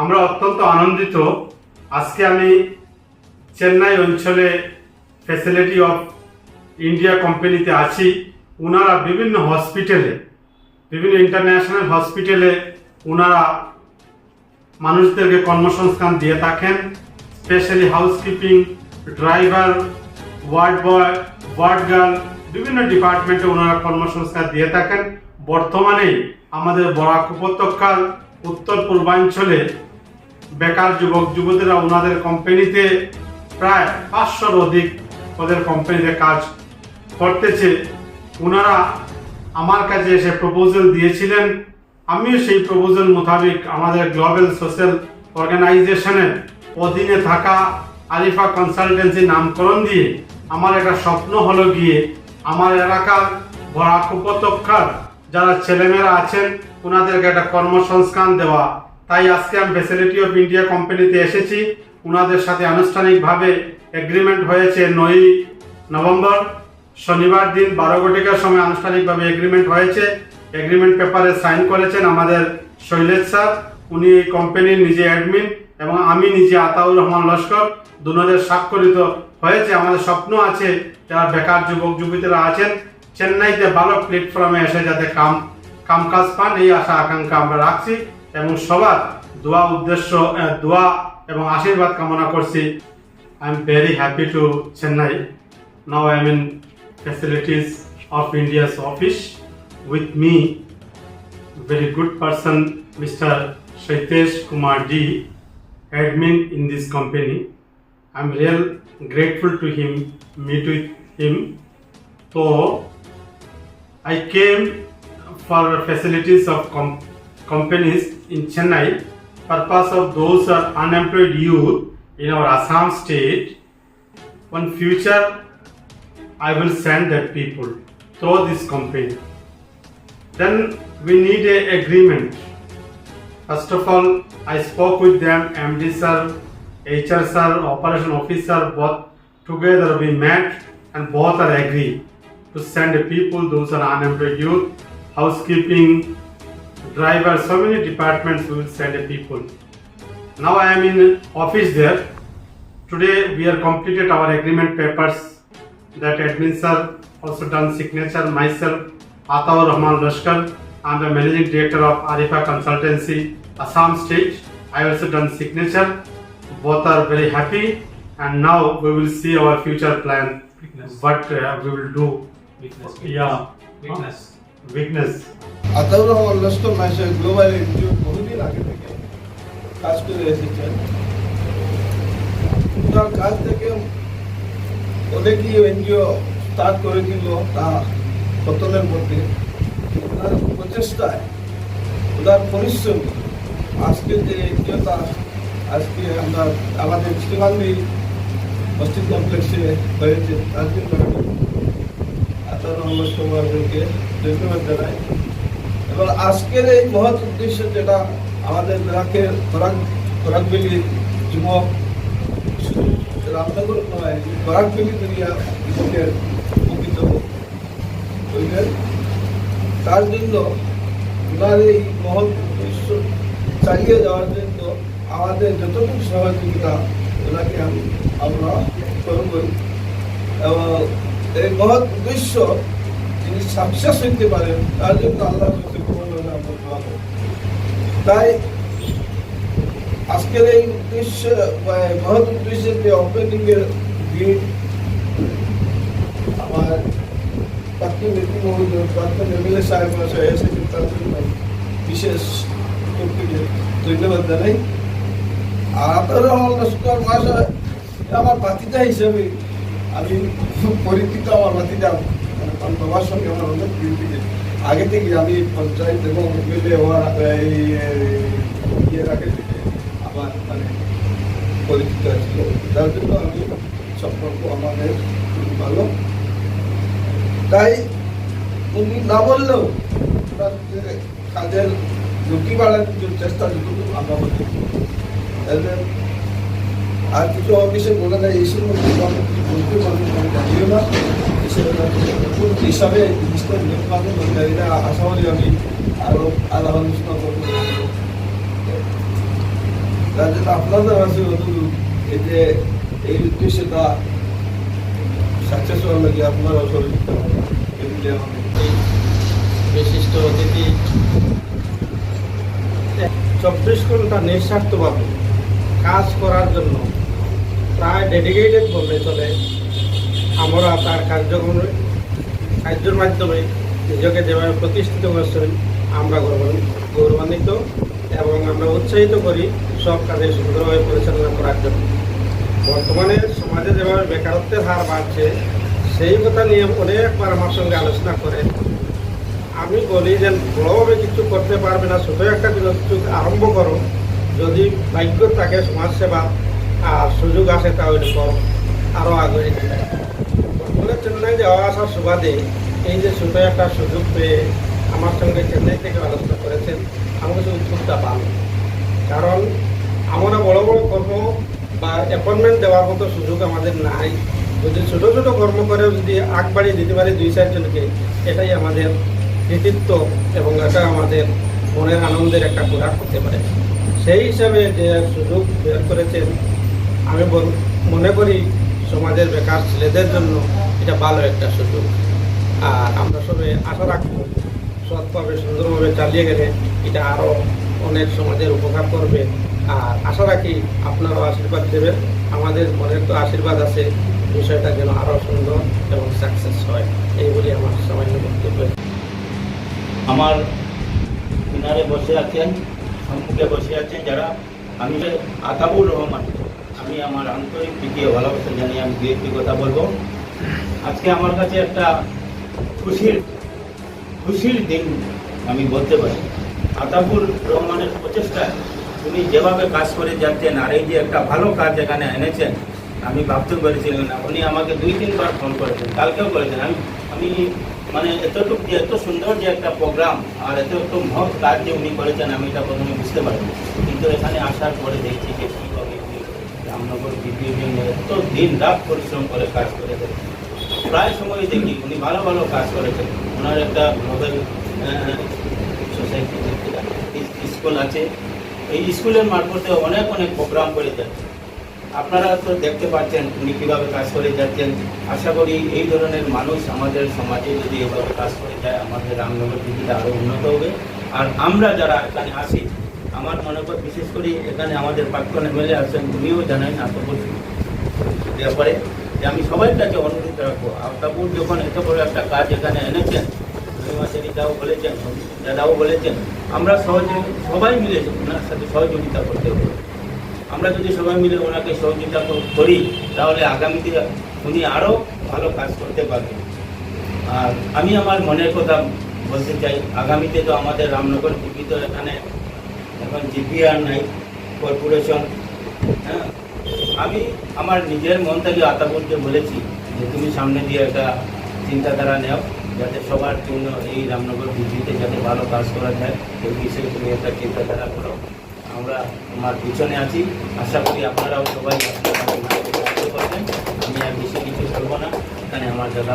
আমরা অত্যন্ত আনন্দিত। আজকে আমি চেন্নাই অঞ্চলে ফ্যাসিলিটি অফ ইন্ডিয়া কোম্পানিতে আছি। ওনারা বিভিন্ন হসপিটালে বিভিন্ন ইন্টারন্যাশনাল হসপিটালে ওনারা মানুষদেরকে কর্মসংস্থান দিয়ে থাকেন। Specially housekeeping driver ward boy ward girl বিভিন্ন ডিপার্টমেন্টে ওনারা কর্মসংস্থান দিয়ে থাকেন। বর্তমানে আমাদের বরাক উপত্যকার উত্তর পূর্বাঞ্চলে বেকার যুবক, যুবতীরা ওনাদের কোম্পানিতে প্রায় পাঁচশোর অধিক ওদের কোম্পানিতে কাজ করতেছে। ওনারা আমার কাছে এসে প্রপোজাল দিয়েছিলেন। আমিও সেই প্রপোজাল মোতাবেক আমাদের গ্লোবাল সোশ্যাল অর্গানাইজেশনের অধীনে থাকা আলিফা কনসালটেন্সি নামকরণ দিয়ে আমার একটা স্বপ্ন হলো গিয়ে আমার এলাকার বরাক উপত্যকার যারা ছেলেমেয়েরা আছেন ওনাদেরকে একটা কর্মসংস্থান দেওয়া তাই আজকে আমি ফেসিলিটি অফ ইন্ডিয়া কোম্পানিতে এসেছি। ওনাদের সাথে আনুষ্ঠানিকভাবে এগ্রিমেন্ট হয়েছে নয়ই নভেম্বর, শনিবার দিন বারো ঘটিকার সময় আনুষ্ঠানিকভাবে এগ্রিমেন্ট হয়েছে। এগ্রিমেন্ট পেপারে সাইন করেছেন আমাদের শৈলেশ স্যার। উনি এই কোম্পানির নিজে অ্যাডমিন এবং আমি নিজে আতাউর রহমান লস্কর। দুজনের স্বাক্ষরিত হয়েছে। আমাদের স্বপ্ন আছে যারা বেকার যুবক, যুবতীরা আছেন, চেন্নাইতে ভালো প্ল্যাটফর্মে এসে যাতে কাম, কামকাজ পান, এই আশা, আকাঙ্ক্ষা আমরা রাখছি। এবং সবার দোয়া উদ্দেশ্য দোয়া এবং আশীর্বাদ কামনা করছি। I am very happy to Chennai now I mean facilities of India's office with me very good person mister Saitesh Kumar the admin in this company I am real grateful to him meet with him তো I came for facilities of companies in Chennai purpose of those are unemployed youth in our Assam state one future I will send that people through this company. Then we need a agreement. First of all, I spoke with them, MD sir, HR sir, operation officer, both together we met and both are agree to send people, those are unemployed youth, housekeeping, driver, so many departments will send a people. Now I am in office there. Today we are completed our agreement papers that admin sir also done signature myself Ataur Rahman Lashkar I'm the managing director of Arifa Consultancy Assam state I also done signature both are very happy and now we will see our future plan Weakness. what uh, we will do Weakness. yeah Weakness. Weakness. Ataur Rahman Laskar মাসে global NGO বহুদিন আগে থেকে কাজ করে এসেছেন। তার কাজ থেকে অনেকই এনজিও স্টার্ট করেছিল তা পতনের মধ্যে। ওনার প্রচেষ্টায় ওনার পরিশ্রম আজকে যে এনজিওটা আজকে আমরা আমাদের শ্রীগান্ধী মসজিদ কমপ্লেক্সে হয়েছে, তার জন্য ধন্যবাদ জানাই। এবং আজকের এই মহৎ উদ্দেশ্য যেটা আমাদের ব্লকের খরাক খরাকবেলির যুবক রামনগর নয়, খরাকবেলি দুনিয়া যুবকের উপকৃত হইবেন তার জন্য ওনার এই মহৎ উদ্দেশ্য চালিয়ে যাওয়ার জন্য আমাদের যতটুকু সহযোগিতা ওনাকে আমি আমরা করবই। এবং এই মহৎ উদ্দেশ্য যিনি সাকসেস হইতে পারেন, তার জন্য আল্লাহ। তাই আজকের এই উদ্দেশ্য মহৎ উদ্দেশ্যের যে ওপেনিং এর দিন, আমার প্রাক্তন নীতি মহোদয়, প্রাক্তন এমএলএ সাহেব মহাশয় তার জন্য বিশেষ ধন্যবাদ জানাই আর আপনার আমার বাতিজা হিসেবে আমি পরিচিত আমার বাতিজা মানে আমার বাবার সঙ্গে আমার অনেক দিন আগে থেকে আমি পঞ্চায়েত এবং এমএলএ হওয়ার, এই ইয়ের আগে থেকে আমার মানে পরিচিত ছিল। যার জন্য আমি সম্পর্ক আমাদের খুবই ভালো। তাই উনি না বললেও কাজের গতি বাড়ানোর চেষ্টা যতটুকু আমরা করতে আর কিছু অফিসে বলে দেয় আমি কিছু বলতে পারব আমি জানিও না। হিসাবে জানি আশা করি আমি আরও আলাপ আলোচনা করব। আপনাদের আছে অতদূর এতে এই উদ্দেশ্যে তা সাকসেস হওয়ার লাগে আপনারা সহযোগিতা। এগুলি এই বিশিষ্ট অতিথি। চব্বিশ ঘণ্টা নিঃস্বার্থভাবে কাজ করার জন্য প্রায় ডেডিকেটেড বললে চলে। আমরা তার কার্যক্রম কার্যের মাধ্যমে নিজেকে যেভাবে প্রতিষ্ঠিত করেছেন, আমরা গৌরবান্বিত এবং আমরা উৎসাহিত করি সব কাজে সুন্দরভাবে পরিচালনা করার জন্য। বর্তমানে সমাজে যেভাবে বেকারত্বের হার বাড়ছে, সেই কথা নিয়ে অনেকবার আমার সঙ্গে আলোচনা করে। আমি বলি যে, বড়ভাবে কিছু করতে পারবে না, ছোটো একটা কিছু আরম্ভ করো। যদি ভাগ্য থাকে সমাজসেবা আর সুযোগ আসে তাহলে কর আরও আগে বর্তমানে চেন্নাই যাওয়া আসার সুবাদে এই যে ছোটো একটা সুযোগ পেয়ে আমার সঙ্গে চেন্নাই থেকে আলোচনা করেছেন, আমি কিছু উদ্যোগটা পান কারণ আমরা বড় বড় কর্ম বা অ্যাপয়েন্টমেন্ট দেওয়ার মতো সুযোগ আমাদের নাই। যদি ছোট ছোট কর্ম করে যদি আগ বাড়িয়ে দিতে পারি দুই চারজনকে এটাই আমাদের কৃতিত্ব এবং এটা আমাদের মনের আনন্দের একটা খোরাক হতে পারে। সেই হিসাবে যে সুযোগ বের করেছেন আমি মনে করি সমাজের বেকার ছেলেদের জন্য এটা ভালো একটা সুযোগ। আর আমরা সবে আশা রাখব, সৎভাবে, সুন্দরভাবে চালিয়ে গেলে এটা আরও অনেক সমাজের উপকার করবে। আর আশা রাখি আপনারাও আশীর্বাদ দেবেন আমাদের মনের তো আশীর্বাদ আছে, বিষয়টা যেন আরও সুন্দর এবং সাকসেস হয়। এই বলে আমার সামান্য বক্তব্য। আমার কিনারে বসে আছেন, সম্মুখে বসে আছেন যারা, আমি আতাবুর রহমান। আমি আমার আন্তরিক ও ভালোবাসা জানিয়ে আমি দু একটি কথা বলব। আজকে আমার কাছে একটা খুশির খুশির দিন আমি বলতে পারি। আতাবুর রহমানের প্রচেষ্টায় উনি যেভাবে কাজ করে যাচ্ছেন আর এই যে একটা ভালো কাজ এখানে এনেছেন, আমি ভাবতে পেরেছিলাম না। উনি আমাকে দুই তিনবার ফোন করেছেন, কালকেও করেছেন। আমি আমি মানে এতটুকু যে, এত সুন্দর যে একটা প্রোগ্রাম আর এত একটু মহৎ কাজ যে উনি করেছেন, আমি এটা প্রথমে বুঝতে পারিনি। কিন্তু এখানে আসার পরে দেখছি যে বিপিএ এত দিন রাত পরিশ্রম করে কাজ করে যাচ্ছেন। প্রায় সময় দেখি উনি ভালো ভালো কাজ করেছেন। ওনার একটা নোবেল সোসাইটি স্কুল আছে। এই স্কুলের মারফতে অনেক অনেক প্রোগ্রাম করে যাচ্ছে আপনারা তো দেখতে পাচ্ছেন উনি কীভাবে কাজ করে যাচ্ছেন। আশা করি এই ধরনের মানুষ আমাদের সমাজে যদি এভাবে কাজ করে যায়, আমাদের রামনগর দিদিটা আরও উন্নত হবে। আর আমরা যারা এখানে আসি আমার মনে করি, বিশেষ করে এখানে আমাদের প্রাক্তন এমএলএ আছেন, উনিও জানেন বছর ব্যাপারে যে আমি সবার কাছে অনুরোধ রাখব আফতাবুর যখন এত বড় একটা কাজ এখানে এনেছেন দাও বলেছেন, দাদাও বলেছেন, আমরা সহজে, সবাই মিলে ওনার সাথে সহযোগিতা করতে হবে। আমরা যদি সবাই মিলে ওনাকে সহযোগিতা করি, তাহলে আগামীতে উনি আরও ভালো কাজ করতে পারবেন। আর আমি আমার মনের কথা বলতে চাই, আগামীতে তো আমাদের রামনগর জিপি তো এখানে এখন জিপিআর নাই, কর্পোরেশন। হ্যাঁ? আমি আমার নিজের মন থেকে আতাপুরকে বলেছি যে তুমি সামনে দিয়ে একটা চিন্তাধারা নেও, যাতে সবার জন্য এই রামনগর বিদ্যুতে যাতে ভালো কাজ করা যায়, এই বিষয়ে তুমি একটা চিন্তাধারা করো। আমরা আমার পিছনে আছি। আশা করি আপনারাও সবাই আমি আর বেশি কিছু বলব না। এখানে আমার দাদা